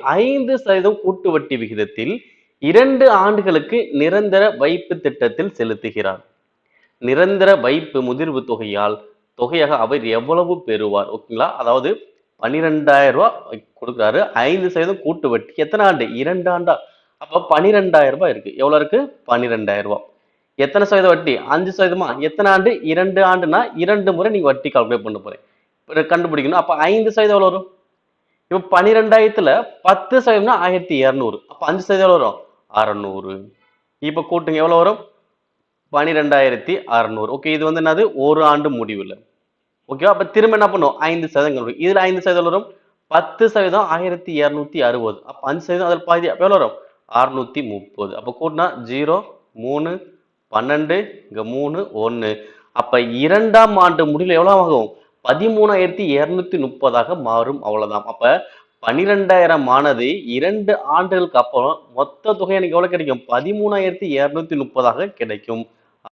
ஐந்து சதவீதம் கூட்டு வட்டி விகிதத்தில் இரண்டு ஆண்டுகளுக்கு நிரந்தர வைப்பு திட்டத்தில் செலுத்துகிறார். நிரந்தர வைப்பு முதிர்வு தொகையால் தொகையாக அவர் எவ்வளவு பெறுவார்? ஓகேங்களா? அதாவது பன்னிரெண்டாயிரம் ரூபாய் கொடுக்குறாரு. ஐந்து சதவீதம் கூட்டு வட்டி. எத்தனை ஆண்டு? இரண்டு ஆண்டா. அப்ப பன்னிரெண்டாயிரம் ரூபாய் இருக்கு. எவ்வளவு இருக்கு? பன்னிரெண்டாயிரம் ரூபாய். எத்தனை சதவீத வட்டி? அஞ்சு சதவீதமா? எத்தனை ஆண்டு? இரண்டு ஆண்டுனா இரண்டு முறை நீங்க வட்டி கால்குலேட் பண்ண போறேன் கண்டுபிடிக்கணும். அப்ப ஐந்து சதவீதம் எவ்வளவு வரும்? இப்போ பன்னிரெண்டாயிரத்துல பத்து சதவீதம்னா ஆயிரத்தி இரநூறு. அப்போ அஞ்சு சதவீதம் எவ்வளோ வரும்? அறநூறு. இப்போ கூட்டுங்க எவ்வளோ வரும்? பன்னிரெண்டாயிரத்தி அறநூறு. ஓகே இது வந்து என்னது? ஒரு ஆண்டு முடிவில். ஓகேவா அப்போ திரும்ப என்ன பண்ணுவோம்? ஐந்து சதவீதம் வரும் இதில் ஐந்து சதவீதம் வரும்? பத்து சதவீதம் ஆயிரத்தி இரநூத்தி அறுபது. அப்போ அஞ்சு சதவீதம் அதில் பாதி அப்போ எவ்வளோ வரும்? அறுநூத்தி முப்பது. அப்போ கூட்டினா ஜீரோ மூணு பன்னெண்டு இங்கே மூணு ஒன்று அப்போ இரண்டாம் ஆண்டு முடிவில் எவ்வளோ ஆகும்? பதிமூணாயிரத்தி இருநூத்தி முப்பதாக மாறும் அவ்வளவுதான். அப்ப பன்னிரெண்டாயிரம் ஆனது இரண்டு ஆண்டுகளுக்கு அப்புறம் மொத்த தொகை எனக்கு எவ்வளவு கிடைக்கும்? பதிமூணாயிரத்தி இருநூத்தி முப்பதாக கிடைக்கும்.